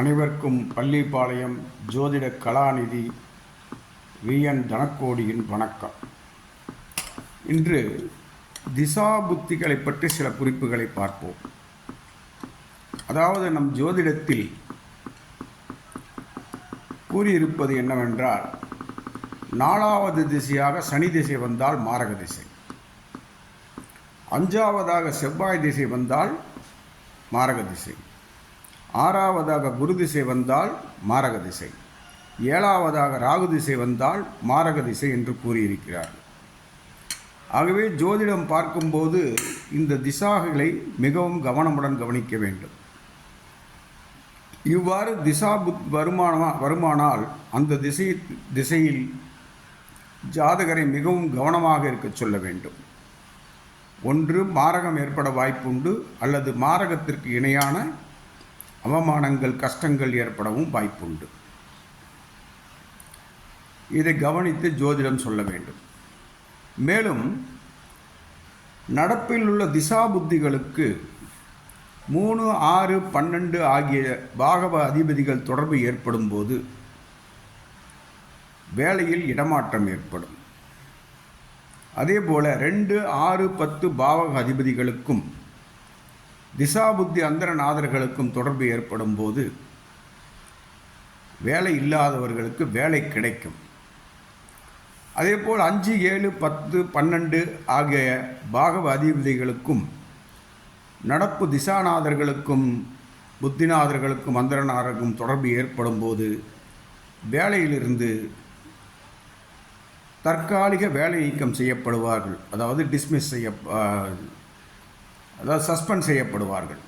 அனைவருக்கும் பள்ளிப்பாளையம் ஜோதிட கலாநிதி விஎன் தனக்கோடியின் வணக்கம். இன்று திசா புத்திகளை பற்றி சில குறிப்புகளை பார்ப்போம். அதாவது நம் ஜோதிடத்தில் கூறியிருப்பது என்னவென்றால் நாலாவது திசையாக சனி திசை வந்தால் மாரக திசை. அஞ்சாவதாக செவ்வாய் திசை வந்தால் மாரக திசை. ஆறாவதாக குரு திசை வந்தால் மாரக திசை. ஏழாவதாக ராகு திசை வந்தால் மாரக திசை என்று கூறியிருக்கிறார். ஆகவே ஜோதிடம் பார்க்கும்போது இந்த திசாகளை மிகவும் கவனமுடன் கவனிக்க வேண்டும். இவ்வாறு திசா புத் வருமானமா வருமானால் அந்த திசை திசையில் ஜாதகரை மிகவும் கவனமாக இருக்கச் சொல்ல வேண்டும். ஒன்று மாரகம் ஏற்பட வாய்ப்புண்டு அல்லது மாரகத்திற்கு இணையான அவமானங்கள் கஷ்டங்கள் ஏற்படவும் வாய்ப்புண்டு. இதை கவனித்து ஜோதிடம் சொல்ல வேண்டும். மேலும் நடப்பில் உள்ள திசா புத்திகளுக்கு மூணு ஆறு பன்னெண்டு ஆகிய பாகவ அதிபதிகள் தொடர்பு ஏற்படும் போது வேலையில் இடமாற்றம் ஏற்படும். அதேபோல் ரெண்டு ஆறு பத்து பாவக அதிபதிகளுக்கும் திசாபுத்தி அந்தரநாதர்களுக்கும் தொடர்பு ஏற்படும் போது வேலை இல்லாதவர்களுக்கு வேலை கிடைக்கும். அதேபோல் அஞ்சு ஏழு பத்து பன்னெண்டு ஆகிய பாகவ அதிபதிகளுக்கும் நடப்பு திசாநாதர்களுக்கும் புத்திநாதர்களுக்கும் அந்தரநாதர்களுக்கும் தொடர்பு ஏற்படும் போது வேலையிலிருந்து தற்காலிக வேலை நீக்கம் செய்யப்படுவார்கள். அதாவது டிஸ்மிஸ் செய்ய அதாவது சஸ்பெண்ட் செய்யப்படுவார்கள்.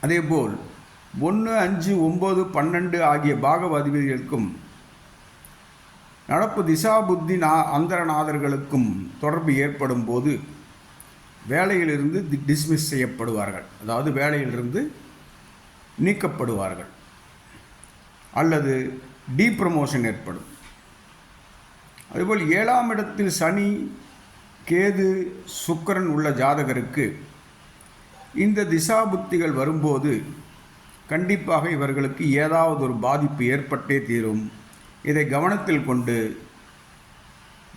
அதேபோல் ஒன்று அஞ்சு ஒம்பது பன்னெண்டு ஆகிய பாகவ அதிபதிகளுக்கும் நடப்பு திசா புத்தி நா அந்தரநாதர்களுக்கும் தொடர்பு ஏற்படும் போது வேலையிலிருந்து டிஸ்மிஸ் செய்யப்படுவார்கள். அதாவது வேலையிலிருந்து நீக்கப்படுவார்கள். அல்லது டீப்ரமோஷன் ஏற்படும். அதுபோல் ஏழாம் இடத்தில் சனி கேது சுக்கரன் உள்ள ஜாதகருக்கு இந்த திசா புத்திகள் வரும்போது கண்டிப்பாக இவர்களுக்கு ஏதாவது ஒரு பாதிப்பு ஏற்பட்டே தீரும். இதை கவனத்தில் கொண்டு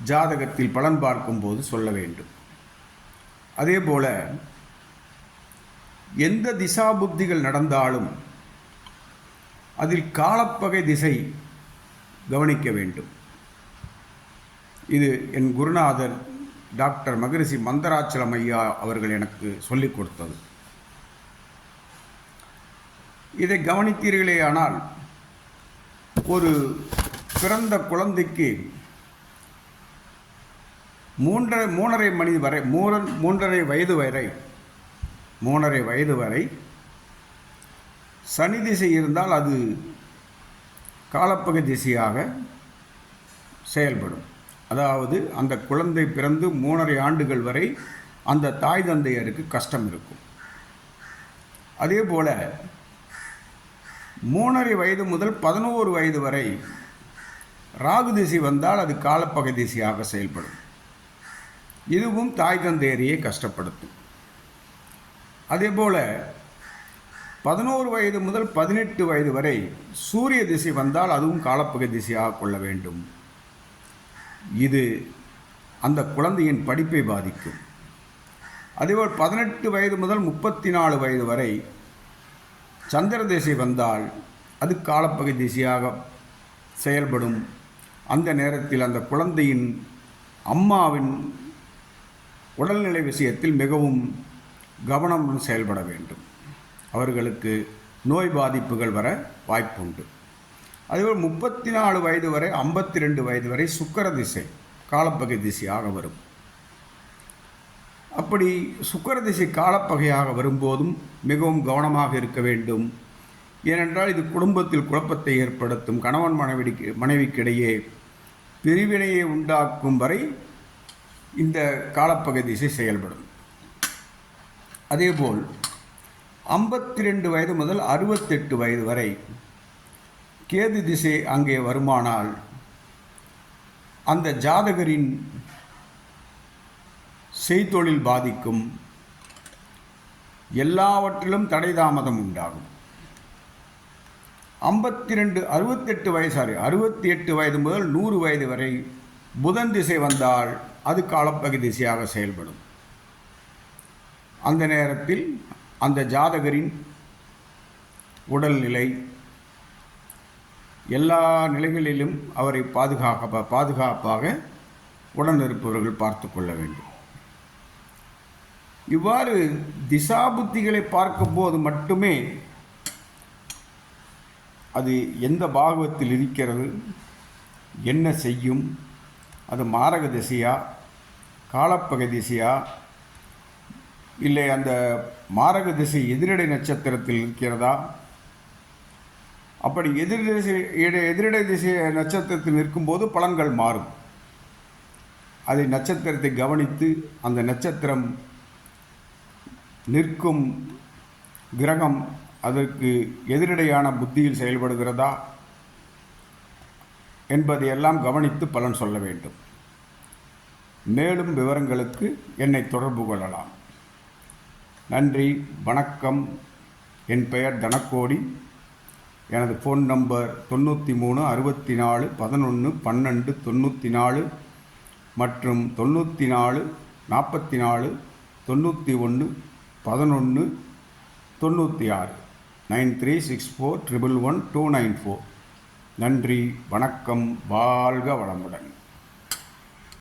ஜாதகத்தில் பலன் பார்க்கும்போது சொல்ல வேண்டும். அதே போல எந்த திசா புத்திகள் நடந்தாலும் அதில் காலப்பகை திசை கவனிக்க வேண்டும். இது என் குருநாதர் டாக்டர் மகரிஷி மந்தராச்சலம் ஐயா அவர்கள் எனக்கு சொல்லிக் கொடுத்தது. இதை கவனித்தீர்களே ஆனால் ஒரு பிறந்த குழந்தைக்கு மூன்றரை மூணரை மணி வரை மூரன் மூன்றரை வயது வரை மூணரை வயது வரை சனி திசை இருந்தால் அது காலப்பகை திசையாக செயல்படும். அதாவது அந்த குழந்தை பிறந்து மூணரை ஆண்டுகள் வரை அந்த தாய் தந்தையருக்கு கஷ்டம் இருக்கும். அதே போல் மூணரை வயது முதல் பதினோரு வயது வரை ராகு திசை வந்தால் அது காலப்பகை திசையாக செயல்படும். இதுவும் தாய் தந்தையரையே கஷ்டப்படுத்தும். அதே போல் பதினோரு வயது முதல் பதினெட்டு வயது வரை சூரிய திசை வந்தால் அதுவும் காலப்பகை திசையாக கொள்ள வேண்டும். இது அந்த குழந்தையின் படிப்பை பாதிக்கும். அதேபோல் பதினெட்டு வயது முதல் முப்பத்தி நாலு வயது வரை சந்திர திசை வந்தால் அது காலப்பகை திசையாக செயல்படும். அந்த நேரத்தில் அந்த குழந்தையின் அம்மாவின் உடல்நிலை விஷயத்தில் மிகவும் கவனமுடன் செயல்பட வேண்டும். அவர்களுக்கு நோய் பாதிப்புகள் வர வாய்ப்புண்டு. அதேபோல் முப்பத்தி நாலு வயது வரை ஐம்பத்தி ரெண்டு வயது வரை சுக்கர திசை காலப்பகை திசையாக வரும். அப்படி சுக்கர திசை காலப்பகையாக வரும்போதும் மிகவும் கவனமாக இருக்க வேண்டும். ஏனென்றால் இது குடும்பத்தில் குழப்பத்தை ஏற்படுத்தும் கணவன் மனைவிக்கு மனைவிக்கிடையே பிரிவினையை உண்டாக்கும் வரை இந்த காலப்பகை திசை செயல்படும். அதேபோல் ஐம்பத்தி ரெண்டு வயது முதல் அறுபத்தெட்டு வயது வரை கேது திசை அங்கே வருமானால் அந்த ஜாதகரின் செய்தொழில் பாதிக்கும். எல்லாவற்றிலும் தடை தாமதம் உண்டாகும். ஐம்பத்தி ரெண்டு அறுபத்தெட்டு வயசு சாரி அறுபத்தி எட்டு வயது முதல் நூறு வயது வரை புதன் திசை வந்தால் அது காலப்பகு திசையாக செயல்படும். அந்த நேரத்தில் அந்த ஜாதகரின் உடல்நிலை எல்லா நிலைகளிலும் அவரை பாதுகாக்க பாதுகாப்பாக உடன் இருப்பவர்கள் பார்த்து கொள்ள வேண்டும். இவ்வாறு திசாபுத்திகளை பார்க்கும்போது மட்டுமே அது எந்த பாகவத்தில் இருக்கிறது என்ன செய்யும் அது மாரக திசையா காலப்பகை திசையா இல்லை அந்த மாரக திசை எதிரடை நட்சத்திரத்தில் இருக்கிறதா அப்படி எதிர் திசை எதிரடை திசை நட்சத்திரத்தில் நிற்கும்போது பலன்கள் மாறும். அதை நட்சத்திரத்தை கவனித்து அந்த நட்சத்திரம் நிற்கும் கிரகம் அதற்கு எதிரடையான புத்தியில் செயல்படுகிறதா என்பதையெல்லாம் கவனித்து பலன் சொல்ல வேண்டும். மேலும் விவரங்களுக்கு என்னை தொடர்பு கொள்ளலாம். நன்றி வணக்கம். என் பெயர் தனக்கோடி. எனது ஃபோன் நம்பர் தொண்ணூற்றி மூணு அறுபத்தி நாலு பதினொன்று பன்னெண்டு தொண்ணூற்றி நாலு மற்றும் தொண்ணூற்றி நாலு நாற்பத்தி நாலு தொண்ணூற்றி ஒன்று பதினொன்று தொண்ணூற்றி ஆறு nine three six four triple one two nine four. நன்றி வணக்கம் வாழ்க வளமுடன்.